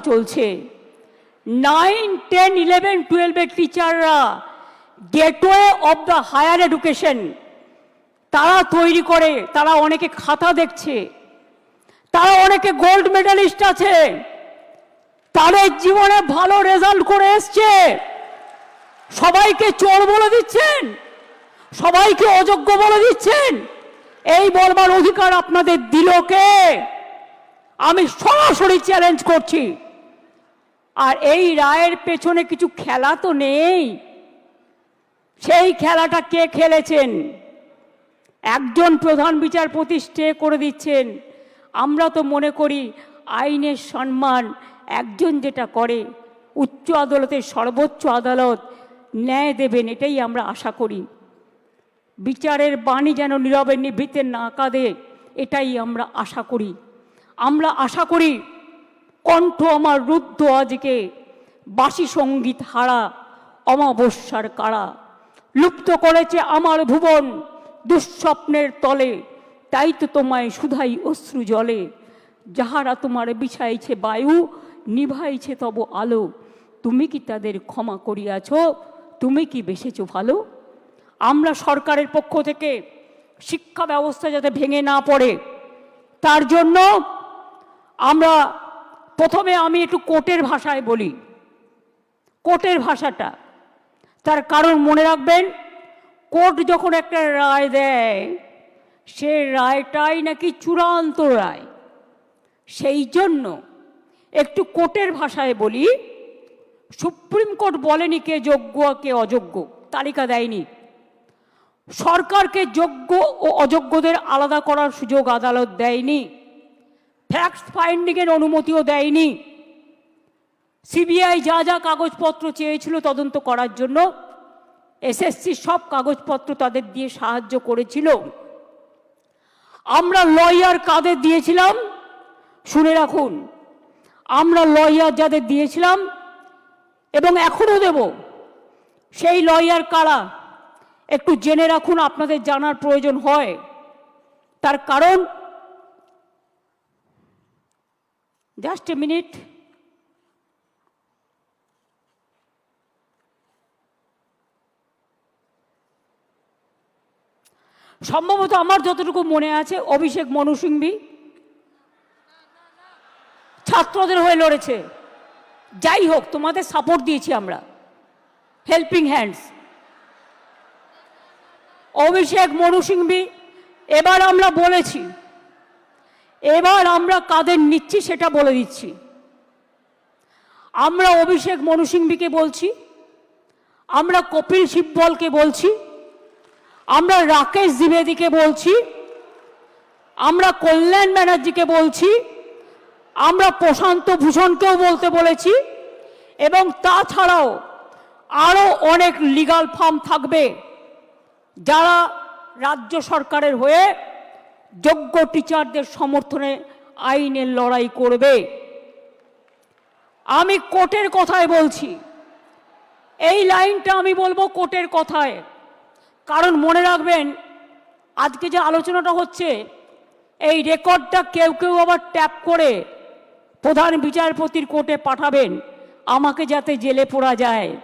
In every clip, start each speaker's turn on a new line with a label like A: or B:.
A: চলছে। Nine ten eleven টুয়েলভের টিচাররা gateway of the higher education তারা তৈরি করে, তারা অনেকে খাতা দেখছে। তারা অনেকে গোল্ড মেডালিস্ট আছে। তাদের জীবনে ভালো রেজাল্ট করে এসছে। সবাইকে চোর বলে দিচ্ছেন। সবাইকে অযোগ্য বলে দিচ্ছেন। এই বলবার অধিকার আপনাদের দিল কে? আমি সরাসরি চ্যালেঞ্জ করছি। আর এই রায়ের পেছনে কিছু খেলা তো নেই। সেই খেলাটা কে খেলেছেন? একজন প্রধান বিচারপতি স্টে করে দিচ্ছেন। আমরা তো মনে করি আইনের সম্মান একজন যেটা করে, উচ্চ আদালতের সর্বোচ্চ আদালত ন্যায় দেবেন, এটাই আমরা আশা করি। বিচারের বাণী যেন নীরবের নিভৃতে না কাঁদে, এটাই আমরা আশা করি। আমরা আশা করি কণ্ঠ আমার রুদ্ধ আজকে। বাসি সংগীত হারা, অমাবস্যার কারা। লুপ্ত করেছে আমার ভুবন দুঃস্বপ্নের তলে, তাই তো তোমায় সুধাই অশ্রু জলে। যাহারা তোমার বিছাইছে বায়ু, নিভাইছে তব আলো। তুমি কি তাদের ক্ষমা করিয়াছ? তুমি কি বেসেছ ভালো? আমরা সরকারের পক্ষ থেকে শিক্ষা ব্যবস্থা যাতে ভেঙে না পড়ে, তার জন্য আমরা প্রথমে আমি একটু কোর্টের ভাষায় বলি। কোর্টের ভাষাটা। তার কারণ মনে রাখবেন কোর্ট যখন একটা রায় দেয়, সে রায়টাই নাকি চূড়ান্ত রায়। সেই জন্য একটু কোর্টের ভাষায় বলি, সুপ্রিম কোর্ট বলেনি কে যোগ্য কে অযোগ্য, তালিকা দেয়নি। সরকারকে যোগ্য ও অযোগ্যদের আলাদা করার সুযোগ আদালত দেয়নি। ফ্যাক্ট ফাইন্ডিংয়ের অনুমতিও দেয়নি। সিবিআই যা যা কাগজপত্র চেয়েছিল তদন্ত করার জন্য এসএসসি সব কাগজপত্র তাদের দিয়ে সাহায্য করেছিল। আমরা লয়ার কাদের দিয়েছিলাম? শুনে রাখুন, আমরা লয়ার যাদের দিয়েছিলাম, এবং এখনও দেব, সেই লয়ার কারা? একটু জেনে রাখুন, আপনাদের জানার প্রয়োজন হয়। তার কারণ জাস্ট এ মিনিট সম্ভবত আমার যতটুকু মনে আছে, অভিষেক মনু সিংভি ছাত্রদের হয়ে লড়েছে। যাই হোক, তোমাদের সাপোর্ট দিয়েছি আমরা। হেল্পিং হ্যান্ডস অভিষেক মনু সিংভি, এবার আমরা বলেছি এবার আমরা কাদের নিচ্ছি সেটা বলে দিচ্ছি। আমরা অভিষেক মনু সিংভিকে বলছি, আমরা কপিল সিব্বলকে বলছি, আমরা রাকেশ দ্বিবেদীকে বলছি, আমরা কল্যাণ ব্যানার্জিকে বলছি, আমরা প্রশান্ত ভূষণকেও বলতে বলেছি এবং তাছাড়াও আরও অনেক লিগাল ফার্ম থাকবে যারা রাজ্য সরকারের হয়ে যোগ্য টিচারদের সমর্থনে আইনের লড়াই করবে। আমি কোর্টের কথায় বলছি। এই লাইনটা আমি বলব কোর্টের কথায়। কারণ মনে রাখবেন, আজকে যে আলোচনাটা হচ্ছে, এই রেকর্ডটা কেউ কেউ আবার ট্যাপ করে প্রধান বিচারপতির কোর্টে পাঠাবেন, আমাকে যাতে জেলে পড়া যায়।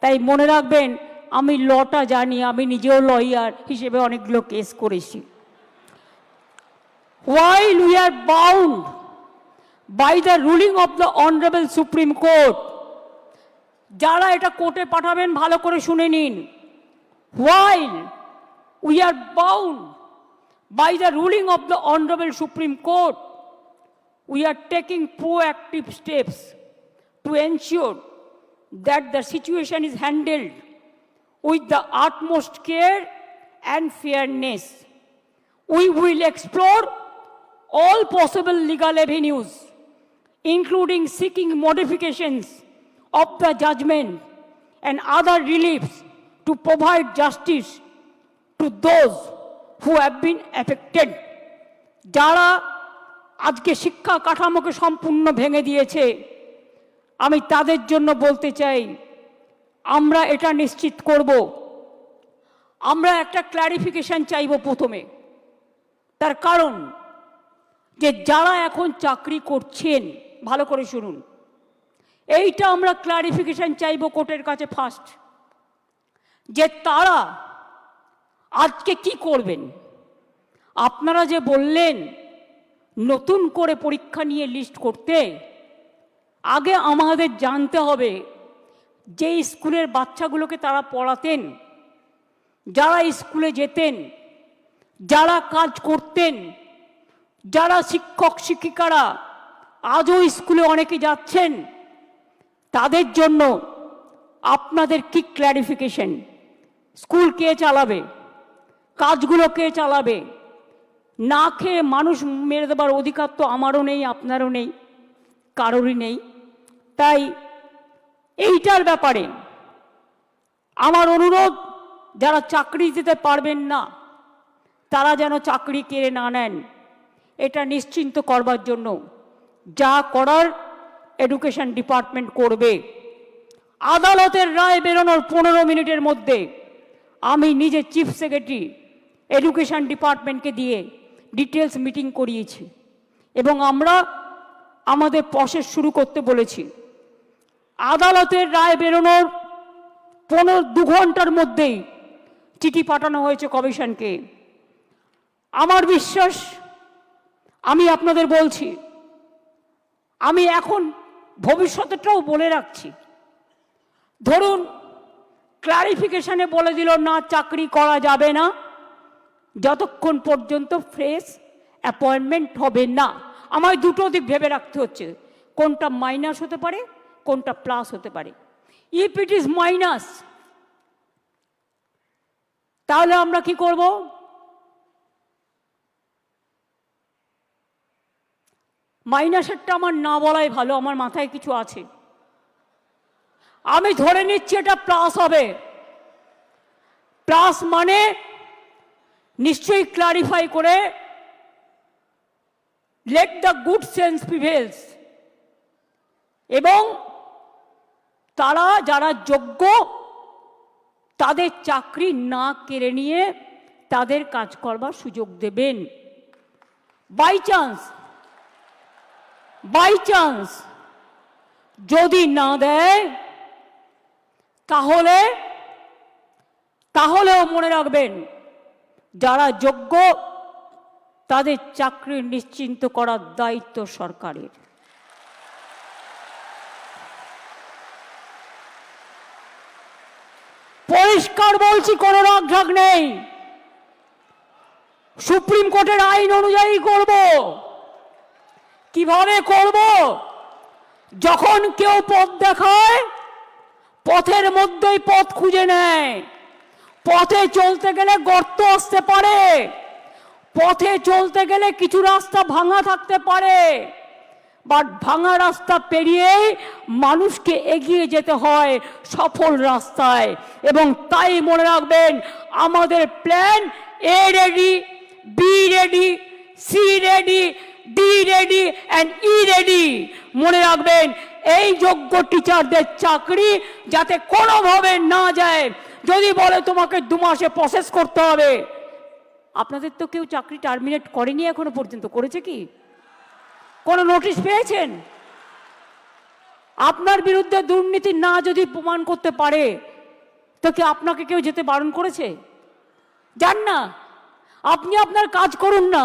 A: তাই মনে রাখবেন, আমি লটা জানি, আমি নিজেও লয়ার হিসেবে অনেকগুলো কেস করেছি। While we are bound by the ruling of the honorable supreme court যারা এটা কোর্টে পাঠাবেন ভালো করে শুনে নিন while we are bound by the ruling of the honorable supreme court we are taking proactive steps to ensure that the situation is handled with the utmost care and fairness we will explore all possible legal avenues, including seeking modifications of the judgment and other reliefs to provide justice to those who have been affected. যারা আজকে শিক্ষা কাঠামোকে সম্পূর্ণ ভেঙে দিয়েছে আমি তাদের জন্য বলতে চাই আমরা এটা নিশ্চিত করব আমরা একটা ক্ল্যারিফিকেশন চাইব প্রথমে তার কারণ যে যারা এখন চাকরি করছেন, ভালো করে শুনুন। এইটা আমরা ক্লারিফিকেশন চাইব কোর্টের কাছে ফার্স্ট যে তারা আজকে কি করবেন? আপনারা যে বললেন, নতুন করে পরীক্ষা নিয়ে লিস্ট করতে, আগে আমাদের জানতে হবে যে স্কুলের বাচ্চাগুলোকে তারা পড়াতেন, যারা স্কুলে যেতেন, যারা কাজ করতেন যারা শিক্ষক, শিক্ষিকারা আজও স্কুলে অনেকে যাচ্ছেন, তাদের জন্য আপনাদের কি ক্ল্যারিফিকেশন স্কুল কে চালাবে? কাজগুলো কে চালাবে? না খেয়ে মানুষ মেরে দেবার অধিকার তো আমারও নেই, আপনারও নেই, কারোরই নেই। তাই এইটার ব্যাপারে আমার অনুরোধ, যারা চাকরি দিতে পারবেন না, তারা যেন চাকরি কেড়ে না নেন। এটা নিশ্চিন্ত করবার জন্য যা করার এডুকেশন ডিপার্টমেন্ট করবে। আদালতের রায় বেরোনোর পনেরো মিনিটের মধ্যে আমি নিজে চিফ সেক্রেটারি এডুকেশন ডিপার্টমেন্টকে দিয়ে ডিটেলস মিটিং করিয়েছি এবং আমরা আমাদের প্রসেস শুরু করতে বলেছি। আদালতের রায় বেরোনোর পনেরো দু ঘণ্টার মধ্যেই চিঠি পাঠানো হয়েছে কমিশনকে। আমার বিশ্বাস আমি আপনাদের বলছি, আমি এখন ভবিষ্যতেরটাও বলে রাখছি। ধরুন ক্লারিফিকেশনে বলে দিল, না, চাকরি করা যাবে না। যতক্ষণ পর্যন্ত ফ্রেশ অ্যাপয়েন্টমেন্ট হবে না। আমায় দুটো দিক ভেবে রাখতে হচ্ছে, কোনটা মাইনাস হতে পারে, কোনটা প্লাস হতে পারে। ইফ ইট ইজ মাইনাস তাহলে আমরা কি করব? মাইনাসেরটা আমার না বলাই ভালো, আমার মাথায় কিছু আছে। আমি ধরে নিচ্ছি এটা প্লাস হবে। প্লাস মানে নিশ্চয়ই ক্লারিফাই করে let the good sense prevails এবং তারা যারা যোগ্য, তাদের চাকরি না কেড়ে নিয়ে তাদের কাজ করবার সুযোগ দেবেন। বাই চান্স বাই চান্স যদি না দেয়, তাহলে, তাহলেও মনে রাখবেন, যারা যোগ্য, তাদের চাকরি নিশ্চিন্ত করার দায়িত্ব সরকারের। পরিষ্কার বলছি, কোনো রাগঢাক নেই। সুপ্রিম কোর্টের আইন অনুযায়ী করব। কীভাবে করব? যখন কেউ পথ দেখায়, পথের মধ্যেই পথ খুঁজে নেয়। পথে চলতে গেলে গর্ত আসতে পারে। পথে চলতে গেলে কিছু রাস্তা ভাঙা থাকতে পারে। বাট ভাঙা রাস্তা পেরিয়েই মানুষকে এগিয়ে যেতে হয় সফল রাস্তায়। এবং তাই মনে রাখবেন, আমাদের plan A ready B ready C ready D ready and E ready মনে রাখবেন, এই যোগ্য টিচারদের চাকরি যাতে কোনোভাবে না যায়, যদি বলে তোমাকে দু মাসে প্রসেস করতে হবে। আপনাদের তো কেউ চাকরি টার্মিনেট করেনি এখনও পর্যন্ত, করেছে কি? কোনো নোটিশ পেয়েছেন? আপনার বিরুদ্ধে দুর্নীতি না যদি প্রমাণ করতে পারে, তো কি আপনাকে কেউ যেতে বারণ করেছে? যান না। আপনি আপনার কাজ করুন না।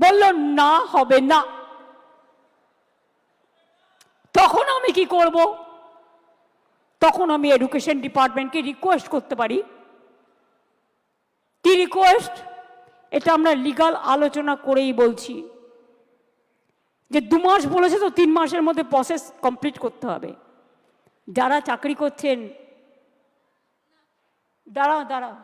A: বলল, না হবে না। তখন আমি কি করব? তখন আমি এডুকেশন ডিপার্টমেন্টকে রিকোয়েস্ট করতে পারি। কি রিকোয়েস্ট এটা আমরা লিগাল আলোচনা করেই বলছি। যে দু মাস বলেছে তো তিন মাসের মধ্যে প্রসেস কমপ্লিট করতে হবে। যারা চাকরি করছেন দাঁড়াও দাঁড়াও